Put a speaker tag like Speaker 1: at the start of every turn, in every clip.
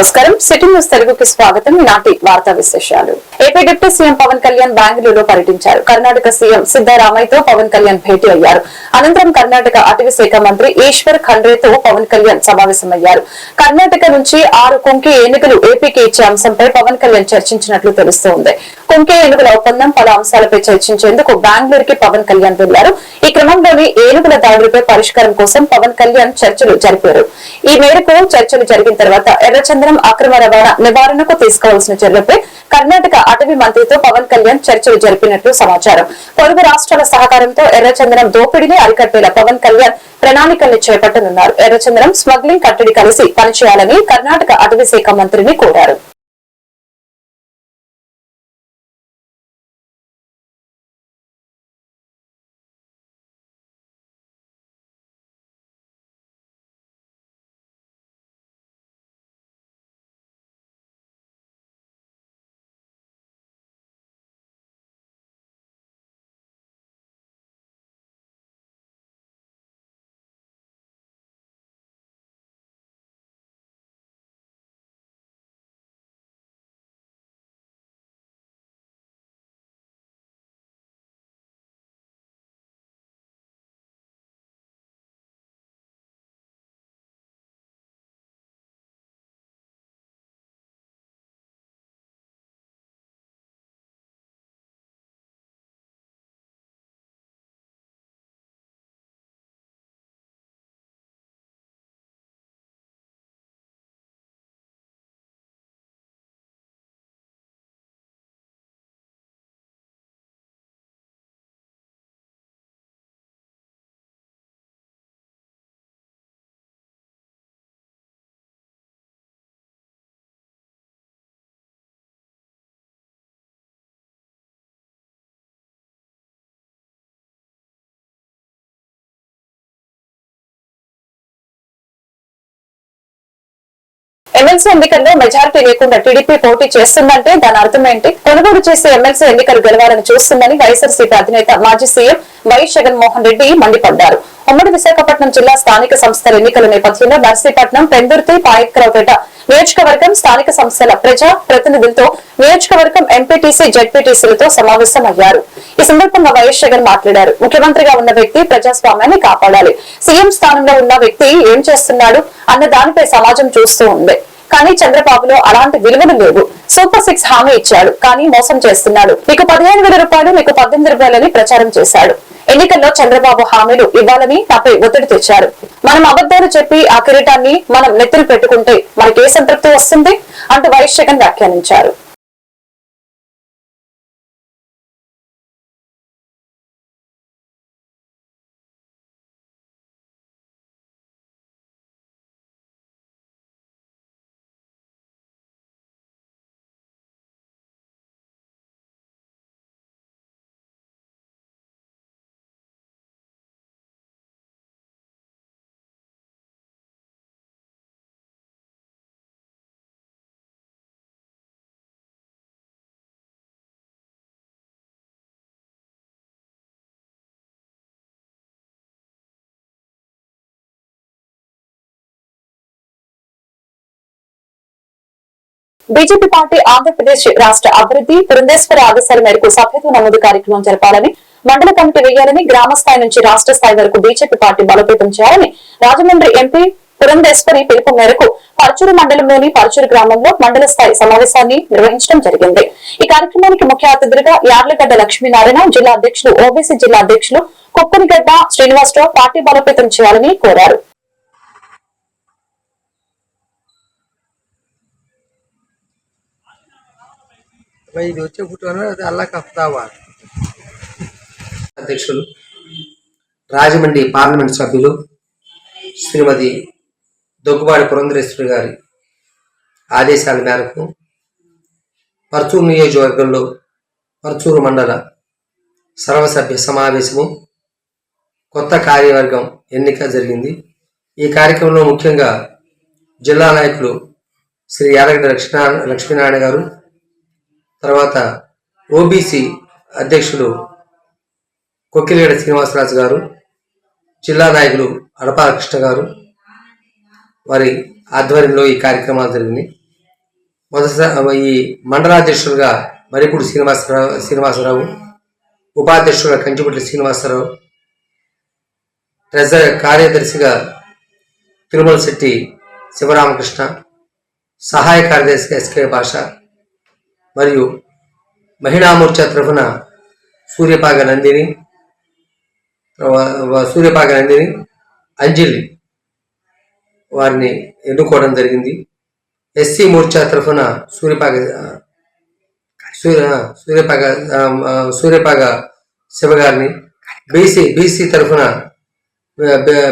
Speaker 1: నమస్కారం. City news తెలుగుకి స్వాగతం. నాటి వార్తా విశేషాలు. AP deputy CM Pawan Kalyan బెంగళూరులో పర్యటించారు. కర్ణాటక సీఎం సిద్దరామయ్యతో పవన్ కళ్యాణ్ భేటీ అయ్యారు. అనంతరం కర్ణాటక అటవీ శాఖ మంత్రి ఈశ్వర్ ఖండ్రేతో పవన్ కళ్యాణ్ సమావేశమయ్యారు. కర్ణాటక నుంచి ఆరు కుంకి ఎన్నికలు ఏపీకి ఇచ్చే అంశంపై పవన్ కళ్యాణ్ చర్చించినట్లు తెలుస్తోంది. కొంకే ఏనుగుల ఒప్పందం పలు అంశాలపై చర్చించేందుకు బెంగళూరుకి పవన్ కళ్యాణ్ వెళ్ళారు. ఈ క్రమంలోని ఏనుగుల దాడులపై పరిష్కారం కోసం పవన్ కళ్యాణ్ చర్చలు జరిపారు. ఈ మేరకు చర్చలు జరిగిన తర్వాత ఎర్రచంద్రం అక్రమ రవాణా నివారణకు తీసుకోవాల్సిన చర్యలపై కర్ణాటక అటవీ మంత్రితో పవన్ కళ్యాణ్ చర్చలు జరిపినట్లు సమాచారం. పొరుగు రాష్ట్రాల సహకారంతో ఎర్రచంద్రం దోపిడీని అరికట్టేలా పవన్ కళ్యాణ్ ప్రణాళికల్ని చేపట్టనున్నారు. ఎర్రచంద్రం స్మగ్లింగ్ కట్టడి కలిసి పనిచేయాలని కర్ణాటక అటవీ శాఖ మంత్రిని కోరారు. ఎమ్మెల్సీ ఎన్నికల్లో మెజారిటీ లేకుండా టీడీపీ పోటీ చేస్తుందంటే దాని అర్థం ఏంటి? కొనుగోలు చేసే ఎమ్మెల్సీ ఎన్నికలు గెలవాలని చూస్తుందని వైఎస్ఆర్సీపీ అధినేత మాజీ సీఎం వైఎస్ జగన్మోహన్ రెడ్డి మండిపడ్డారు. ఉమ్మడి విశాఖపట్నం జిల్లా స్థానిక సంస్థల ఎన్నికల నేపథ్యంలో నర్సీపట్నం పెందుర్తి పాయక్కరావుపేట నియోజకవర్గం స్థానిక సంస్థల ప్రజా ప్రతినిధులతో నియోజకవర్గం ఎంపీటీసీ జడ్పీటీసీలతో సమావేశమయ్యారు. ఈ సందర్భంగా వైఎస్ జగన్ మాట్లాడారు. ముఖ్యమంత్రిగా ఉన్న వ్యక్తి ప్రజాస్వామ్యాన్ని కాపాడాలి. సీఎం స్థానంలో ఉన్న వ్యక్తి ఏం చేస్తున్నాడు అన్న దానిపై సమాజం చూస్తూ ఉంది. కానీ చంద్రబాబులో అలాంటి విలువలు లేవు. సూపర్ సిక్స్ హామీ ఇచ్చాడు కానీ మోసం చేస్తున్నాడు. మీకు పదిహేను వేల రూపాయలు మీకు పద్దెనిమిది రూపాయలని ప్రచారం చేశాడు. ఎన్నికల్లో చంద్రబాబు హామీలు ఇవ్వాలని నాపై ఒత్తిడి తెచ్చారు. మనం అబద్దాలు చెప్పి ఆ కిరీటాన్ని మనం నెత్తులు పెట్టుకుంటే మనకే సంతృప్తి వస్తుంది? అంటూ వైఎస్ జగన్ వ్యాఖ్యానించారు. బీజేపీ పార్టీ ఆంధ్రప్రదేశ్ రాష్ట్ర అభివృద్ధి పురంధేశ్వర ఆదేశాల మేరకు సభ్యత్వ నమోదు కార్యక్రమం జరపాలని మండల కమిటీ వేయాలని గ్రామ స్థాయి నుంచి రాష్ట్ర స్థాయి వరకు బీజేపీ పార్టీ బలోపేతం చేయాలని రాజమండ్రి ఎంపీ పురంధేశ్వరి పిలుపు మేరకు పరచూరు మండలంలోని పరచూరు గ్రామంలో మండల స్థాయి సమావేశాన్ని నిర్వహించడం జరిగింది. ఈ కార్యక్రమానికి ముఖ్య అతిథులుగా యార్లగడ్డ లక్ష్మీనారాయణ జిల్లా అధ్యక్షులు ఓబీసీ జిల్లా అధ్యక్షులు కుక్కునిగడ్డ శ్రీనివాసరావు పార్టీ బలోపేతం చేయాలని కోరారు.
Speaker 2: ఇది వచ్చే ఫోటో అది అల్లా కఫ్తావా
Speaker 3: అధ్యక్షులు రాజమండ్రి పార్లమెంట్ సభ్యులు శ్రీమతి దొగ్గుబాటి పురంధరేశ్వరి గారి ఆదేశాల మేరకు పర్చూరు నియోజకవర్గంలో పర్చూరు మండల సర్వసభ్య సమావేశము కొత్త కార్యవర్గం ఎన్నిక జరిగింది. ఈ కార్యక్రమంలో ముఖ్యంగా జిల్లా నాయకులు శ్రీ యాదగిరి లక్ష్మీనారాయణ లక్ష్మీనారాయణ గారు తర్వాత ఓబీసీ అధ్యక్షులు కొక్కిలేడ శ్రీనివాసరాజు గారు జిల్లా నాయకులు అడపా కృష్ణ గారు వారి ఆధ్వర్యంలో ఈ కార్యక్రమాలు జరిగింది మొదటిసారి ఈ మండలాధ్యక్షులుగా మరిపూడి శ్రీనివాసరావు శ్రీనివాసరావు ఉపాధ్యక్షులుగా కంచిపల్లి శ్రీనివాసరావు ట్రెజర్ కార్యదర్శిగా తిరుమల శెట్టి శివరామకృష్ణ సహాయ కార్యదర్శిగా ఎస్కే భాష మరియు మహిళామోర్చా తరఫున సూర్యపాక నందిని సూర్యపాక నందిని అంజలి వారిని ఎన్నుకోవడం జరిగింది. ఎస్సీ మోర్చా తరఫున సూర్యపాక సూర్య సూర్యపాక సూర్యపాక శివ గారిని బీసీ బీసీ తరఫున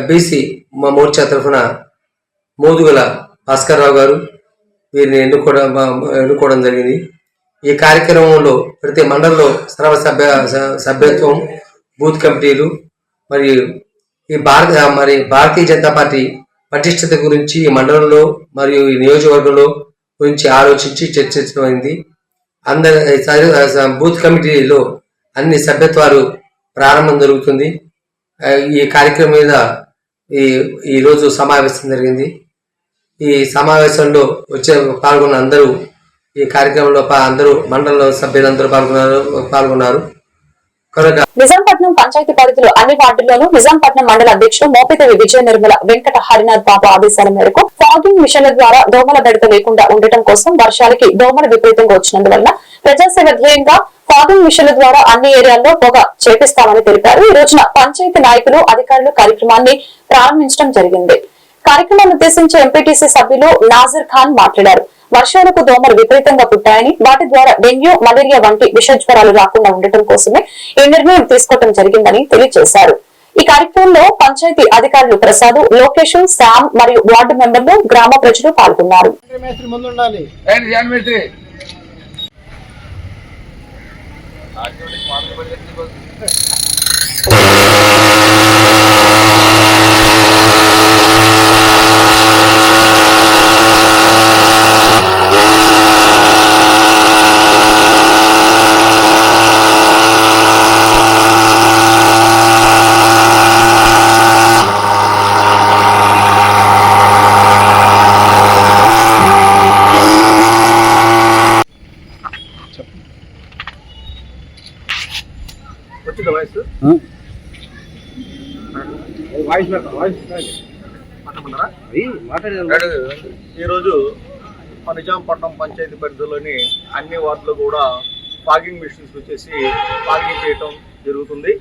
Speaker 3: బీసీ మా మోర్చా తరఫున మోదుగల భాస్కర్రావు గారు వీరిని ఎన్నుకోవడం ఎన్నుకోవడం జరిగింది. ఈ కార్యక్రమంలో ప్రతి మండలంలో సర్వ సభ్య సభ్యత్వం బూత్ కమిటీలు మరియు ఈ భారత మరి భారతీయ జనతా పార్టీ పటిష్టత గురించి ఈ మండలంలో మరియు ఈ నియోజకవర్గంలో గురించి ఆలోచించి చర్చించడమైంది అందరి బూత్ కమిటీలో అన్ని సభ్యత్వాలు ప్రారంభం జరుగుతుంది. ఈ కార్యక్రమం మీద ఈ ఈ రోజు సమావేశం జరిగింది. ఈ సమావేశంలో వచ్చే పాల్గొన్న అందరూ ఈ కార్యక్రమంలో అందరూ మండలంలో సభ్యులందరూ పాల్గొన్నారు పాల్గొన్నారు.
Speaker 1: నిజాంపట్నం పంచాయతీ పరిధిలో అన్ని వార్డుల్లోనూ నిజాంపట్నం మండల అధ్యక్షుడు మోపిదేవి విజయ నిర్మల వెంకట హరినాథ్ బాబు ఆదేశాల మేరకు ఫాగింగ్ మిషన్ల ద్వారా దోమల బెడత లేకుండా ఉండటం కోసం వర్షాలకి దోమలు విపరీతంగా వచ్చినందువల్ల ప్రజాసేవ ధ్యేయంగా ఫాగింగ్ మిషన్ల ద్వారా అన్ని ఏరియాల్లో పొగ చేపిస్తామని తెలిపారు. ఈ రోజున పంచాయతీ నాయకులు అధికారులు కార్యక్రమాన్ని ప్రారంభించడం జరిగింది. కార్యక్రమాన్ని ఉద్దేశించి ఎంపీటీసీ సభ్యులు నాజర్ ఖాన్ మాట్లాడారు. వర్షాలకు దోమలు విపరీతంగా పుట్టాయని వాటి ద్వారా డెంగ్యూ మలేరియా వంటి విషజ్వరాలు రాకుండా ఉండటం కోసమే ఈ నిర్ణయం తీసుకోవడం జరిగిందని తెలియజేశారు. ఈ కార్యక్రమంలో పంచాయతీ అధికారులు ప్రసాద్ లోకేష్ శ్యామ్ మరియు వార్డు మెంబర్లు గ్రామ ప్రజలు పాల్గొన్నారు.
Speaker 4: మేస్త్రి ముందు ఈరోజు మన నిజాంపట్నం పంచాయతీ పరిధిలోని అన్ని వార్డులు కూడా ఫాగింగ్ మిషన్స్ వచ్చేసి ఫాగింగ్ చేయటం జరుగుతుంది.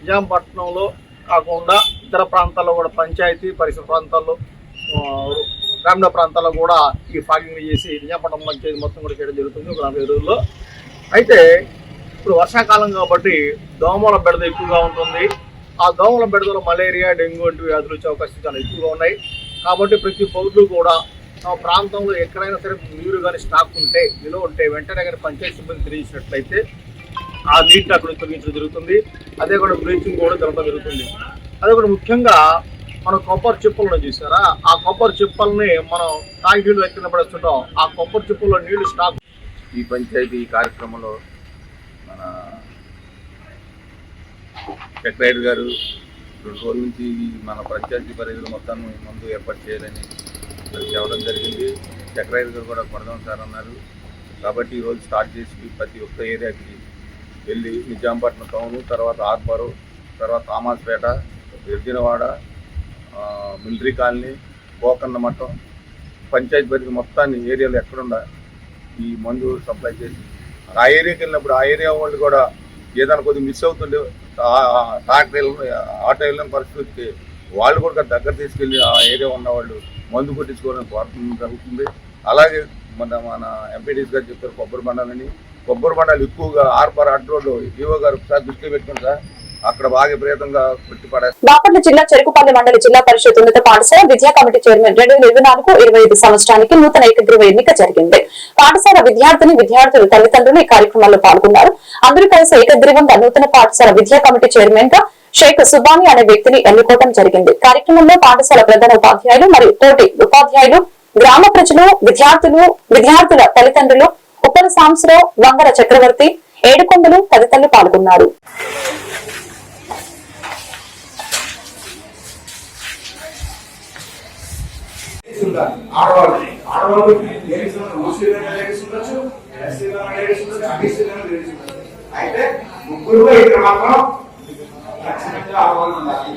Speaker 4: నిజాంపట్నంలో కాకుండా ఇతర ప్రాంతాల్లో కూడా పంచాయతీ పరిసర ప్రాంతాల్లో గ్రామీణ ప్రాంతాల్లో కూడా ఈ ఫాగింగ్ చేసి నిజాంపట్నం పంచాయతీ మొత్తం కూడా చేయడం జరుగుతుంది ఒక నలభై రోజుల్లో. అయితే ఇప్పుడు వర్షాకాలం కాబట్టి దోమల బెడద ఎక్కువగా ఉంటుంది. ఆ దోమల బెడదలో మలేరియా డెంగ్యూ వంటి వ్యాధులు వచ్చే అవకాశాలు చాలా ఎక్కువగా ఉన్నాయి. కాబట్టి ప్రతి పౌరులు కూడా తమ ప్రాంతంలో ఎక్కడైనా సరే నీరు కానీ స్టాక్ ఉంటే నిలువ ఉంటే వెంటనే కానీ పంచాయతీ సిబ్బంది తెలియజేసినట్లయితే ఆ నీటిని అక్కడ తొలగించడం జరుగుతుంది. అదే కూడా బ్లీచింగ్ కూడా జరగడం జరుగుతుంది. అదే కూడా ముఖ్యంగా మనం కొబ్బరి చిప్పలను చూసారా? ఆ కొబ్బరి చిప్పల్ని మనం తాగి నీళ్ళు కింద పడేస్తుంటాం? ఆ కొబ్బరి చిప్పల్లో నీళ్ళు స్టాక్
Speaker 5: ఈ పంచాయతీ కార్యక్రమంలో మన సెక్రటరీ గారు రెండు రోజుల నుంచి మన పంచాయతీ పరిధిలో మొత్తం మందు ఏర్పాటు చేయాలని చెప్పడం జరిగింది. సెక్రటరీ గారు కూడా కొడదాం సార్ అన్నారు. కాబట్టి ఈరోజు స్టార్ట్ చేసి ప్రతి ఒక్క ఏరియాకి వెళ్ళి నిజాంపట్నం టౌను తర్వాత ఆర్బరు తర్వాత థామాస్పేట గిరిజనవాడ మిలిటరీ కాలనీ గోకన్న మఠం పంచాయతీ పరిధి మొత్తాన్ని ఏరియాలో ఎక్కడుండ ఈ మందు సప్లై చేసి. ఆ ఏరియాకి వెళ్ళినప్పుడు ఆ ఏరియా వాళ్ళు కూడా ఏదైనా కొద్దిగా మిస్ అవుతుండే ట్రాక్టర్లను వెళ్ళిన ఆటో వెళ్ళిన పరిస్థితికి వాళ్ళు కూడా దగ్గర తీసుకెళ్ళి ఆ ఏరియా ఉన్న వాళ్ళు మందు కొట్టించుకోవడం కోరడం జరుగుతుంది అలాగే మన మన ఎంపీడీస్ గారు చెప్పారు కొబ్బరి బండాలని. కొబ్బరి బండాలు ఎక్కువగా ఆర్పర్ అడ్ రోడ్డు ఈవో గారు ఒకసారి దృష్టిలో పెట్టుకుని సార్. అక్కడ బాగా విపరీతంగా
Speaker 1: బాపట్ల జిల్లా చెరుకుపల్లి మండలి జిల్లా పరిషత్ ఉన్నత పాఠశాల విద్యా కమిటీ చైర్మన్ రెండు వేల ఇరవై నాలుగు ఇరవై ఐదు సంవత్సరానికి నూతన ఏకగ్రీవ ఎన్నిక జరిగింది. పాఠశాల విద్యార్థిని విద్యార్థులు తల్లిదండ్రులు ఈ కార్యక్రమంలో పాల్గొన్నారు. అందరూ కలిసి ఏకగ్రీవంగా నూతన పాఠశాల విద్యా కమిటీ చైర్మన్గా షేక్ సుబాని అనే వ్యక్తిని ఎన్నుకోవడం జరిగింది. కార్యక్రమంలో పాఠశాల ప్రధాన ఉపాధ్యాయులు మరియు తోటి ఉపాధ్యాయులు గ్రామ ప్రజలు విద్యార్థులు విద్యార్థుల తల్లిదండ్రులు ఉప్పల సాంసరావు వంగర చక్రవర్తి ఏడుకొండలు తదితరులు పాల్గొన్నారు.
Speaker 6: ఉండాలి ఆడవాళ్ళు ఆడవాళ్ళు లేడీస్ ముస్లింలైన లేడీస్ ఉండొచ్చు ఎస్సీలైన లేడీస్ ఉండొచ్చు లేడీస్ ఉండొచ్చు. అయితే ముగ్గురు ఇక్కడ మాత్రం ఖచ్చితంగా ఆడవాళ్ళు ఉండాలి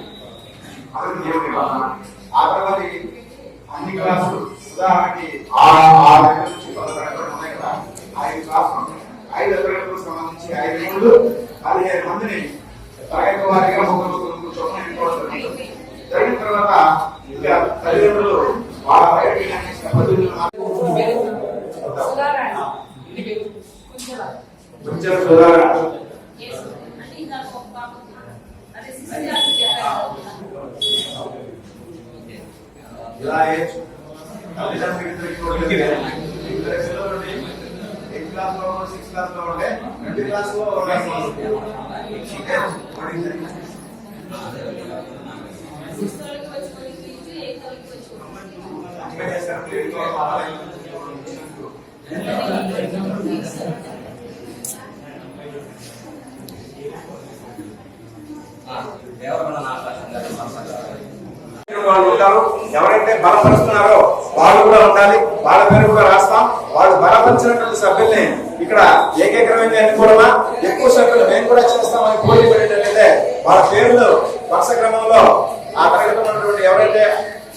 Speaker 6: అది దేవుని నిబంధన. ఆ తర్వాత అన్ని క్లాసులు ఉదాహరణకి ఆ ఆ దగ్గర నుంచి పది తరగతులు ఉన్నాయి కదా ఐదు క్లాసులు ఉన్నాయి. ఐదు తరగతులకు సంబంధించి ఐదు మూడు పదిహేను మందిని తరగతి వారిగా ముగ్గురు ముగ్గురు ముగ్గురు చొప్పున ఎన్నుకోవడం జరుగుతుంది. జరిగిన తర్వాత ఇక తల్లిదండ్రులు వాళ్ళ బయట పద్ధతులు కొంచెం సుధారణ ఇలా చేయొచ్చు. తల్లిదండ్రులిద్దరికీ కూడా ఇద్దరు పిల్లలు ఉండి, ఎయిత్ క్లాస్లో ఉండి, సిక్స్త్ క్లాస్లో ఉంటే, టెన్త్ క్లాస్లో ఉండాలి. ఓకే? మరి ఇద్దరికి. మంచిగా చేశారు. ఎయిత్లో వాళ్ళ వాళ్ళు ఉంటారు. ఎవరైతే బలపరుస్తున్నారో వాళ్ళు కూడా ఉండాలి. వాళ్ళ పేరు కూడా రాస్తాం. వాళ్ళు బలపరిచినటువంటి సభ్యుల్ని ఇక్కడ ఏకగ్రమంగా ఎన్నుకోవడమా? ఎక్కువ సభ్యులు మేము కూడా చేస్తామని పోటీ పడేటట్లయితే వాళ్ళ పేర్లు వరుస క్రమంలో ఆ తరగతి ఉన్నటువంటి ఎవరైతే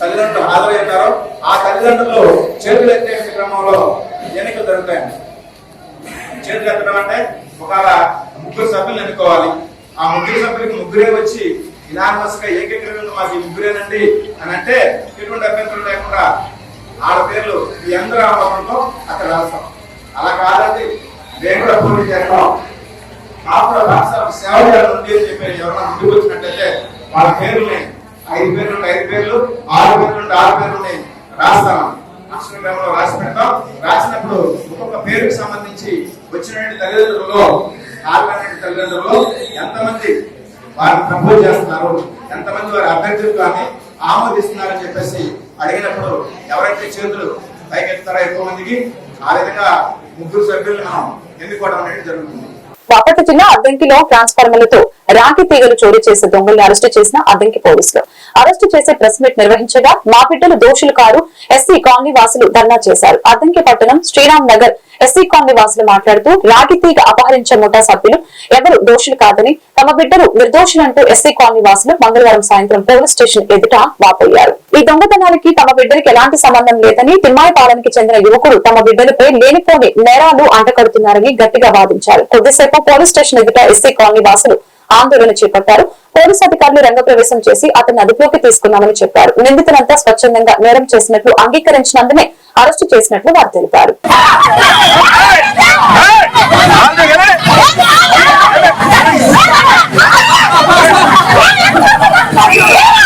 Speaker 6: తల్లిదండ్రులు హాజరవుతారో ఆ తల్లిదండ్రులు చేతులు ఎత్తే క్రమంలో ఎన్నికలు జరుగుతాయండి చేతులు ఎత్తడం అంటే ఒక ముగ్గురు సభ్యులు ఎన్నుకోవాలి. ఆ ముగ్గురు సభ్యులకి ముగ్గురే వచ్చి ఇనానమస్గా ఏకీకరణలో మాకు ముగ్గురేనండి అని అంటే ఎటువంటి అభ్యంతరం లేకుండా ఆడ పేర్లు ఈ అందరూ రావడంతో అక్కడ రాస్తాం. అలా కాదండి. నేను కూడా పూర్తి చేస్తాం. మాకు రాష్ట్ర సేవ చేయాలి అని చెప్పి ఎవరైనా ముందుకు వచ్చినట్టయితే వాళ్ళ పేర్లని ఐదు పేర్లు ఐదు పేర్లు ఆరు పేర్లు ఆరు పేర్లని రాస్తాం. అక్షర రాసి పెడతాం. రాసినప్పుడు ఒక్కొక్క పేరుకు సంబంధించి వచ్చినటువంటి తల్లిదండ్రులలో ఆరు తల్లిదండ్రులలో ఎంతమంది వారు ప్రపోజ్ చేస్తున్నారు. ఎంతమంది వారి అభ్యర్థులు కానీ ఆమోదిస్తున్నారని చెప్పేసి అడిగినప్పుడు ఎవరైతే చేతులు పైకెత్తారో ఎక్కువ మందికి ఆ విధంగా ముగ్గురు సభ్యులు మనం ఎన్నుకోవడం అనేది జరుగుతుంది.
Speaker 1: బాపట్ల జిల్లా అద్దంకిలో ట్రాన్స్ఫార్మర్లతో రాగి తీగలు చోరీ చేసే దొంగల్ని అరెస్టు చేసిన అద్దంకి పోలీసులు. అరెస్టు చేసే ప్రెస్ మీట్ నిర్వహించగా మా బిడ్డలు దోషులు కారు ఎస్సీ కాలనీ వాసులు ధర్నా చేశారు. అద్దంకి పట్టణం శ్రీరామ్ నగర్ ఎస్సీ కాలనీ వాసులు మాట్లాడుతూ రాగి తీగ అపహరించే ముఠా సభ్యులు ఎవరు దోషులు కాదని తమ బిడ్డలు నిర్దోషులంటూ ఎస్సీ కాలనీ వాసులు మంగళవారం సాయంత్రం పోలీస్ స్టేషన్ ఎదుట వాపోయారు. ఈ దొంగతనానికి తమ బిడ్డలకు ఎలాంటి సంబంధం లేదని తిమ్మాయిపాలెంకి చెందిన యువకుడు తమ బిడ్డలపై లేనిపోని నేరాలు అంటకడుతున్నారని గట్టిగా వాదించారు. కొద్దిసేపు పోలీస్ స్టేషన్ ఎదుట ఎస్సీ కాలనీ వాసులు ఆందోళన చేపట్టారు. పోలీస్ అధికారులు రంగప్రవేశం చేసి అతన్ని అదుపులోకి తీసుకున్నామని చెప్పారు. నిందితులంతా స్వచ్ఛందంగా నేరం చేసినట్లు అంగీకరించినందునే అరెస్టు చేసినట్లు వారు తెలిపారు.
Speaker 7: Yeah.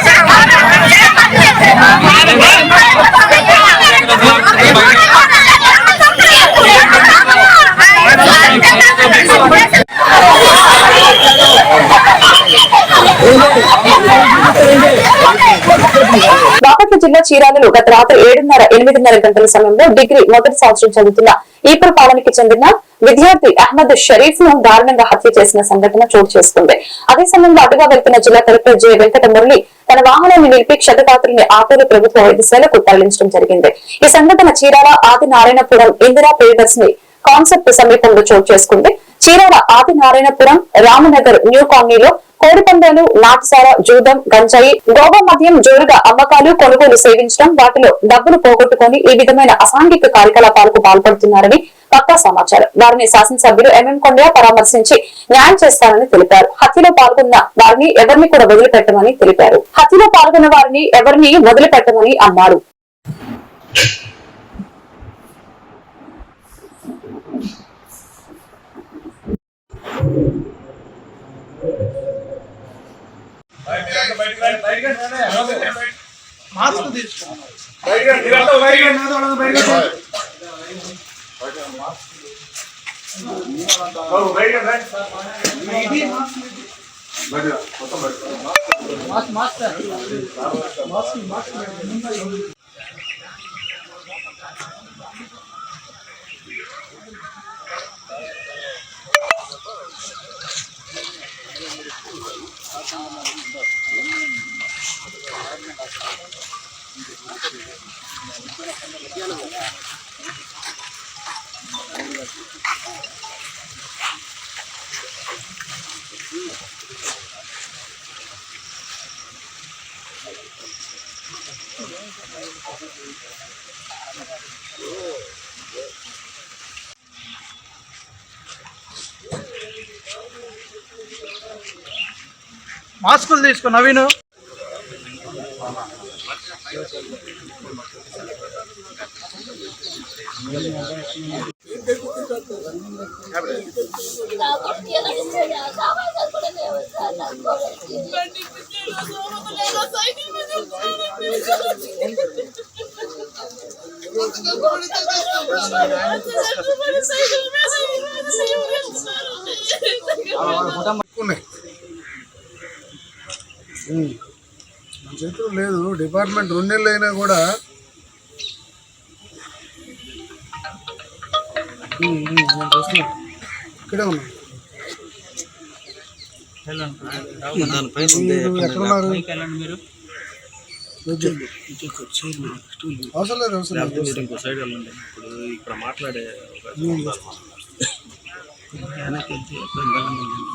Speaker 1: బాపట్ల జిల్లా చీరాలలో గత రాత్రి ఏడున్నర ఎనిమిదిన్నర గంటల సమయంలో డిగ్రీ మొదటి సంవత్సరం చదువుతున్న ఈపుర పాలనకి చెందిన విద్యార్థి అహ్మద్ షరీఫ్ను దారుణంగా హత్య చేసిన సంఘటన చోటు చేసుకుంది. అదే సమయంలో అటుగా వెళ్తున్న జిల్లా కలెక్టర్ జె. వెంకట మురళి తన వాహనాన్ని నిలిపి క్షతపాత్రుల్ని ఆటోలు ప్రభుత్వ వైద్యశాలకు తరలించడం జరిగింది. ఈ సంఘటన చీరాల ఆది నారాయణపురం ఇందిరా ప్రియదర్శిని కాన్సెప్ట్ సమీపంలో చోటు చేసుకుంది. చీరాల ఆది నారాయణపురం రామనగర్ న్యూ కాలనీలో కోడిపందాలు నాటుసార జూదం గంజాయి గోవా మద్యం జోరుగా అమ్మకాలు కొనుగోలు సేవించడం వాటిలో డబ్బులు పోగొట్టుకొని ఈ విధమైన అసాంఘిక కార్యకలాపాలకు పాల్పడుతున్నారని పక్కా సమాచారం. వారిని శాసనసభ్యులు ఎంఎం కొండయ్య పరామర్శించి న్యాయం చేస్తారని తెలిపారు. హత్యలో పాల్గొన్న వారిని ఎవరిని కూడా వదిలిపెట్టమని తెలిపారు. హత్యలో పాల్గొన్న వారిని ఎవరిని వదిలిపెట్టమని అన్నారు.
Speaker 2: మాస్క్ తీసుకోండి mask mask mask mask Oh, మాస్కులు తీసుకో నవీను ఉన్నాయి ఉమ్. మన చేతిలో లేదు. డిపార్ట్మెంట్ రెండు నెలలు అయినా కూడా నేను చూస్తున్నా. ఇక్కడే వద్దు. అవసరం లేదు చేస్తాను.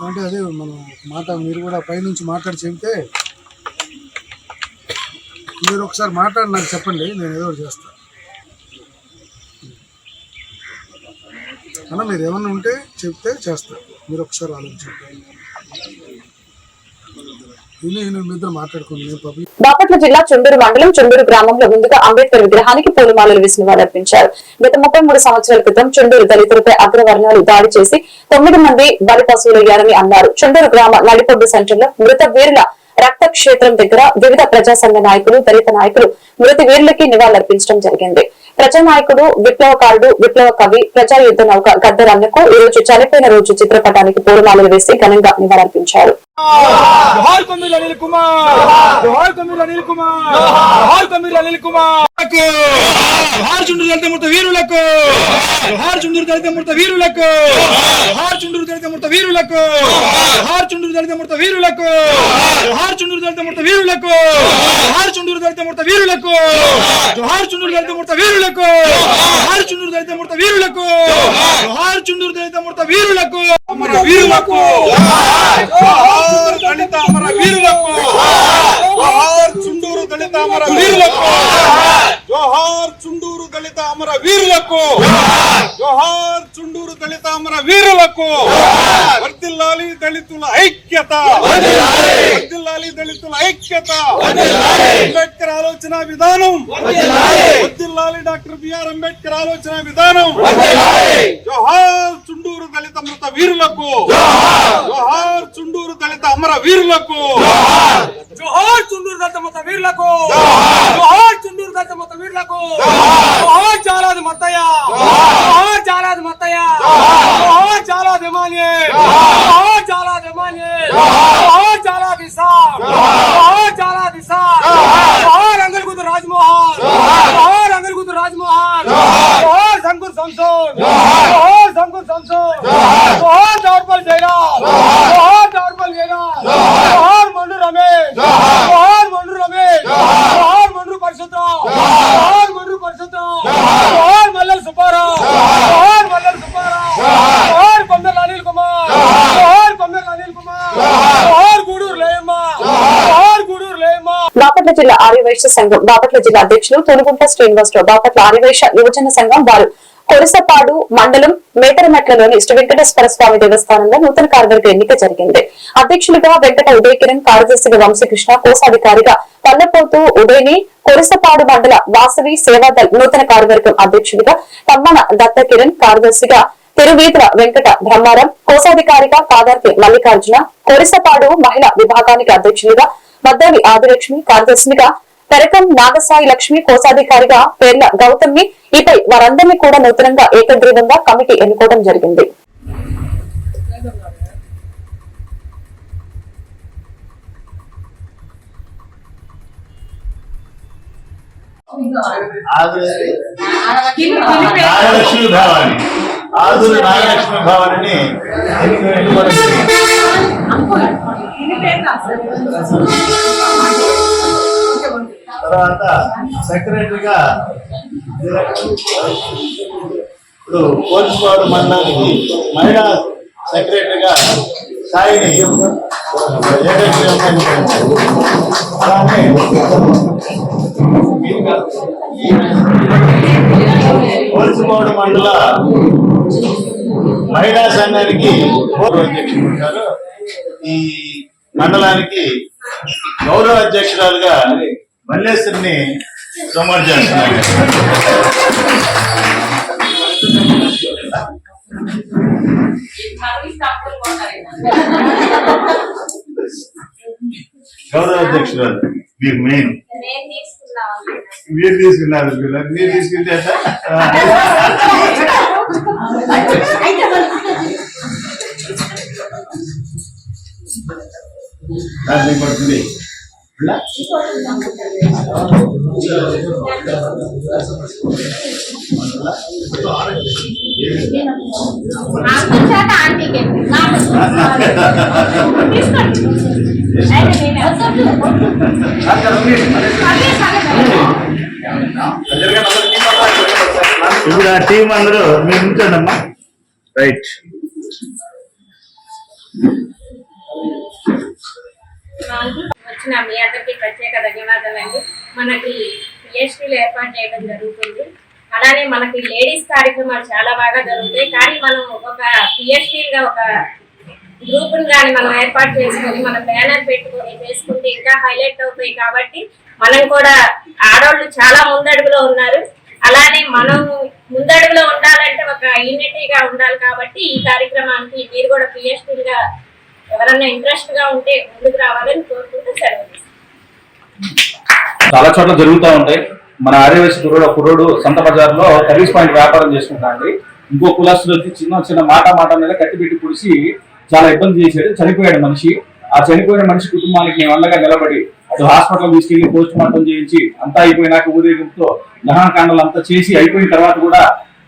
Speaker 2: అంటే అదే మనం మాట మీరు కూడా పైనుంచి మాట్లాడి చెబితే మీరు ఒకసారి మాట్లాడి నాకు చెప్పండి నేను ఏదో ఒకటి చేస్తాను అన్న మీరు ఏమన్నా ఉంటే చెప్తే చేస్తా. మీరు ఒకసారి ఆలోచించండి. నేను మీ ఇద్దరు
Speaker 1: బాపట్ల జిల్లా చుండూరు మండలం చుండూరు గ్రామంలో ముందుగా అంబేద్కర్ విగ్రహానికి పూలమాలలు వేసి నివాళులర్పించారు. గత ముప్పై మూడు సంవత్సరాల క్రితం చుండూరు దళితులపై అగ్రవర్ణాలు దాడి చేసి తొమ్మిది మంది బలి పశువులయ్యారని అన్నారు. చుండూరు గ్రామ నడిపొడ్డు సెంటర్ మృత వీరుల రక్తక్షేత్రం దగ్గర వివిధ ప్రజాసంఘ నాయకులు దళిత నాయకులు మృతి వీరులకి నివాళులర్పించడం జరిగింది. ప్రజానాయకుడు విప్లవకారుడు విప్లవ కవి ప్రజాయుద్ధ నౌక గద్దరన్నకు ఈ రోజు చనిపోయిన రోజు చిత్రపటానికి పూర్ణాలు వేసి ఘనంగా నివాళులర్పించారు.
Speaker 8: కుమార్! కుమార్! కుమార్! చుండూరు దళిత మృత వీరులకు జోహార్ చుండూరు దళిత మృత వీరులకు జోహార్ చుండూరు దళిత మృత వీరులకు జోహార్ చుండూరు దళిత మృత వీరులకు జోహార్ చుండూరు దళిత మృత వీరులకు జోహార్ చుండూరు దళిత మృత వీరులకు జోహార్ చుండూరు దళిత మృత వీరులకు జోహార్ చుండూరు దళిత మృత వీరులకు జోహార్ చుండూరు దళిత మృత వీరులకు అమర వీరులకు దళిత అమర వీరులకు చుండూరు దళిత అమర వీరులకు జోహార్ చుండూరు దళిత అమర వీరులకు! జోహార్ చుండూరు దళిత అమర వీరులకు! వర్దిల్లాలి దళితుల ఐక్యత! వర్దిల్లాలి దళితుల ఐక్యత! అంబేద్కర్ ఆలోచన విధానం! వర్దిల్లాలి డాక్టర్ బిఆర్ అంబేద్కర్ ఆలోచన విధానం! జోహార్ చుండూరు దళిత మృత వీరులకు! జోహార్ చుండూరు దళిత అమర వీరులకు!
Speaker 7: జోహార్ చుండూరు దళిత మొత్త వీరులకు! జోహార్! చాలాది మత్తయ్య జోహార్ చాలాది మత్తయ్య జోహార్ చాలాది మాన్యే జోహార్ చాలాది మాన్యే జోహార్ చాలాది సా జోహార్ చాలాది సా జోహార్ అంగల్గుదు రాజ్మోహన్ జోహార్ అంగల్గుదు రాజ్మోహన్ జోహార్ శంకర్ సంసోన్ జోహార్ శంకర్ సంసోన్ జోహార్ చౌర్పల్ జయరాజ్ జోహార్ చౌర్పల్ జయరాజ్ జోహార్ మండు రమేష్ జోహార్ మండు రమేష్ జోహార్ మండు పరిశుద్ధరావు జోహార్ మండు పరిశుద్ధరావు జోహార్ మల్లెల సుబ్బారావు జోహార్ మల్లెల సుబ్బారావు జోహార్ కొమ్మెల అనిల్ కుమార్ జోహార్ కొమ్మెల అనిల్ కుమార్ జోహార్ గూడూరు లేయమ్మ జోహార్ గూడూరు లేయమ్మ
Speaker 1: బాపట్ల జిల్లా ఆర్యవైశ్య సంఘం బాపట్ల జిల్లా అధ్యక్షులు తొనుగుంట శ్రీనివాసరావు బాపట్ల ఆర్యవైశ్య యువజన సంఘం వారు కొరసపాడు మండలం మేటరమెట్లలోని శ్రీ వెంకటేశ్వర స్వామి దేవస్థానంలో నూతన కార్యదర్శి ఎన్నిక జరిగింది. అధ్యక్షులుగా వెంకట ఉదయ కిరణ్ కార్యదర్శిగా వంశకృష్ణ కోశాధికారిగా పల్లపోతు ఉదయని కొరసపాడు మండల వాసవి సేవాదల్ నూతన కార్యవర్గం అధ్యక్షుడిగా తమ్మన దత్త కిరణ్ కార్యదర్శిగా తిరువీధుల వెంకట బ్రహ్మారం కోశాధికారిగా పాదార్తి మల్లికార్జున కొరిసపాడు మహిళా విభాగానికి అధ్యక్షులుగా మద్దవి ఆదిలక్ష్మి కార్యదర్శినిగా పెరకం నాగసాయి లక్ష్మి కోశాధికారిగా పేర్ల గౌతమ్ని ఇపై వారందరినీ కూడా నూతనంగా ఏకగ్రీవంగా కమిటీ ఎన్నుకోవడం జరిగింది.
Speaker 9: నాగలక్ష్మి భావాన్ని ఆదురు నాగలక్ష్మి భావాన్ని తర్వాత సెక్రటరీగా ఇప్పుడు కోల్స్పాడు మండలానికి మహిళా సెక్రటరీగా సాయిని ఏకగ్రీవంగా ఎన్నుకోండి. అలానే మండల మహిళా సంఘానికి అధ్యక్షుడు ఈ మండలానికి గౌరవ అధ్యక్షురాలుగా మల్లేశ్వరిని ప్రమోట్ చేస్తున్నాను గౌరవ అధ్యక్షురాలు మీరు మెయిన్ మీరు తీసుకున్నారు పిల్లలు. మీరు తీసుకుంటే పడుతుంది ఇప్పుడు ఆ టీం అందరూ మీరు ఉంచండి రైట్ నాలుగు
Speaker 10: వచ్చిన మీ అందరికి ప్రత్యేక ధన్యవాదాలండి. మనకి పిఎస్టీలు ఏర్పాటు చేయడం జరుగుతుంది. అలానే మనకి లేడీస్ కార్యక్రమాలు చాలా బాగా జరుగుతాయి. కానీ మనం ఒక పిహెచ్డీగా ఒక గ్రూప్ కానీ మనం ఏర్పాటు చేసుకొని మన బ్యానర్ పెట్టుకొని చేసుకుంటే ఇంకా హైలైట్ అవుతాయి కాబట్టి మనం కూడా ఆడవాళ్ళు చాలా ముందడుగులో ఉన్నారు. అలానే మనం ముందడుగులో ఉండాలంటే ఒక యూనిటీగా ఉండాలి కాబట్టి ఈ కార్యక్రమానికి మీరు కూడా పిహెచ్డీగా ఎవరన్నా ఇంట్రెస్ట్గా ఉంటే ముందుకు రావాలని కోరుకుంటూ సెలవు
Speaker 11: చాలా చోట్ల జరుగుతూ ఉంటాయి మన ఆర్యవేశ కుర్రోడు కుర్రోడు సంత బజార్లో సర్వీస్ పాయింట్ వ్యాపారం చేసుకుంటా అండి ఇంకో కులాస్తులు వచ్చి చిన్న చిన్న మాట మాట మీద కట్టి పెట్టి పుడిసి చాలా ఇబ్బంది చేశాడు. చనిపోయాడు మనిషి. ఆ చనిపోయిన మనిషి కుటుంబానికి మేము అండగా నిలబడి అటు హాస్పిటల్ తీసుకెళ్ళి పోస్ట్ మార్టం చేయించి అంతా అయిపోయినాక ఊరేగింపుతో దహనకాండలు అంతా చేసి అయిపోయిన తర్వాత కూడా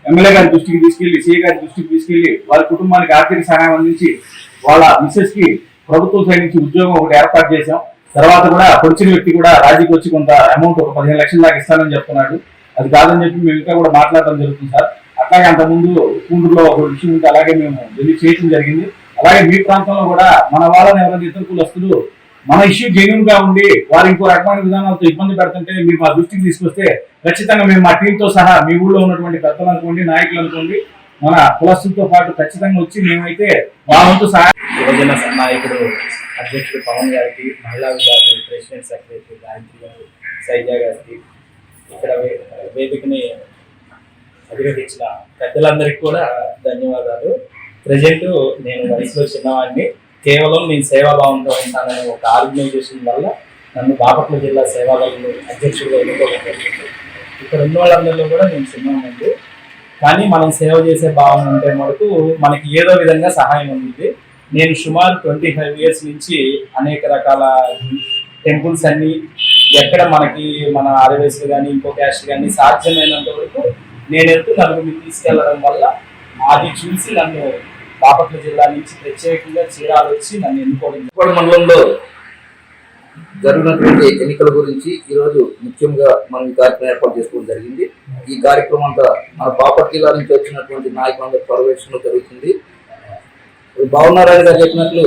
Speaker 11: ఎమ్మెల్యే గారి దృష్టికి తీసుకెళ్ళి సీఏ గారి దృష్టికి తీసుకెళ్ళి వారి కుటుంబానికి ఆర్థిక సహాయం అందించి వాళ్ళ మిస్సెస్కి ప్రభుత్వం సైడ్ నుంచి ఉద్యోగం ఒకటి ఏర్పాటు చేశాం. తర్వాత కూడా పొడిచిన వ్యక్తి కూడా రాజీకి వచ్చి కొంత అమౌంట్ ఒక పదిహేను లక్షల దాకా ఇస్తానని చెప్తున్నాడు. అది కాదని చెప్పి మేము ఇంకా కూడా మాట్లాడడం జరుగుతుంది సార్. అట్లాగే అంతకుముందు కూండ్రులో ఒక విషయం ఉంటే అలాగే మేము వెళ్ళి చేయడం జరిగింది. అలాగే మీ ప్రాంతంలో కూడా మన వాళ్ళని ఎవరైనా ఇతర కులస్తులు మన ఇష్యూ జెన్యున్గా ఉండి వారు ఇంకో రకమైన విధానాలతో ఇబ్బంది పెడుతుంటే మీరు మా దృష్టికి తీసుకొస్తే ఖచ్చితంగా మేము మా టీంతో సహా మీ ఊళ్ళో ఉన్నటువంటి పెద్దలు అనుకోండి నాయకులు అనుకోండి మన కులస్తులతో పాటు ఖచ్చితంగా వచ్చి మేమైతే మా వంతు సహాయం
Speaker 12: యువజన నాయకుడు అధ్యక్షుడు పవన్ గారికి మహిళా విభాగం ప్రెసిడెంట్ సెక్రటరీ గాయత్రి గారు సైజా గారికి ఇక్కడ వేదికని అధిరోహించిన పెద్దలందరికీ కూడా ధన్యవాదాలు. ప్రజెంట్ నేను వయసులో చిన్నవాడిని. కేవలం నేను సేవాభావంతో ఉంటాననే ఒక ఆర్గనైజేషన్ వల్ల
Speaker 11: నన్ను బాపట్ల జిల్లా సేవాదళంలో అధ్యక్షుడిగా ఎన్నుకోవడం జరిగింది. ఇక్కడ ఉన్న వాళ్ళందరిలో కూడా నేను చిన్నమంది కానీ మనం సేవ చేసే భావన ఉంటే మటుకు మనకి ఏదో విధంగా సహాయం ఉంది నేను సుమారు ట్వంటీ ఫైవ్ ఇయర్స్ నుంచి అనేక రకాల టెంపుల్స్ అన్ని ఎక్కడ మనకి మన ఆర్ఎస్ కానీ ఇంకో క్యాస్ట్ కానీ సాధ్యమైనంత వరకు నేను వెళ్తూ నలుగురిని తీసుకెళ్ళడం వల్ల అది చూసి నన్ను బాపట్ల జిల్లా నుంచి ప్రత్యేకంగా చీరాలు వచ్చి నన్ను ఎన్నుకోవడం
Speaker 13: మండలంలో జరిగినటువంటి ఎన్నికల గురించి ఈరోజు ముఖ్యంగా మనం ఈ కార్యక్రమం ఏర్పాటు చేసుకోవడం జరిగింది. ఈ కార్యక్రమం అంతా మన బాపట్ జిల్లా నుంచి వచ్చినటువంటి నాయకులందరి పర్యవేక్షణలో జరుగుతుంది. భావనారాయణ గారు చెప్పినట్లు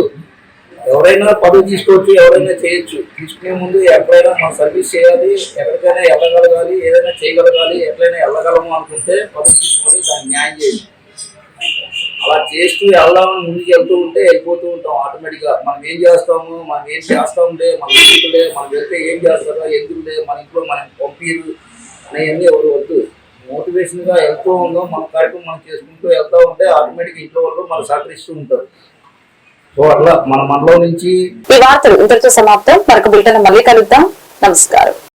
Speaker 13: ఎవరైనా పదవి తీసుకోవచ్చు ఎవరైనా చేయొచ్చు. తీసుకునే ముందు ఎక్కడైనా మనం సర్వీస్ చేయాలి ఎక్కడికైనా వెళ్ళగలగాలి ఏదైనా చేయగలగాలి ఎట్లయినా వెళ్ళగలము అనుకుంటే పదవి తీసుకొని దాన్ని న్యాయం చేయాలి అలా చేస్తూ వెళ్దామని ముందుకు వెళ్తూ ఉంటే వెళ్ళిపోతూ ఉంటాం ఆటోమేటిక్గా మనం ఏం చేస్తాము? మనం ఏం చేస్తాంలే మన ఎందుకులే మనం వెళ్తే ఏం చేస్తారో? ఎందుకులే? మన ఇంట్లో మనం పంపిరు? అనేవన్నీ ఎవరు వద్దు. మోటివేషన్గా వెళ్తూ ఉందాం. మన కార్యక్రమం మనం చేసుకుంటూ వెళ్తూ ఉంటే ఆటోమేటిక్ ఇంట్లో వాళ్ళు మనం సహకరిస్తూ ఉంటారు. సో అట్లా మన మనలో నుంచి
Speaker 1: ఈ వార్తలు ఇంతటితో సమాప్తం. మరొక బిల్టన్ మళ్ళీ కలుద్దాం. నమస్కారం.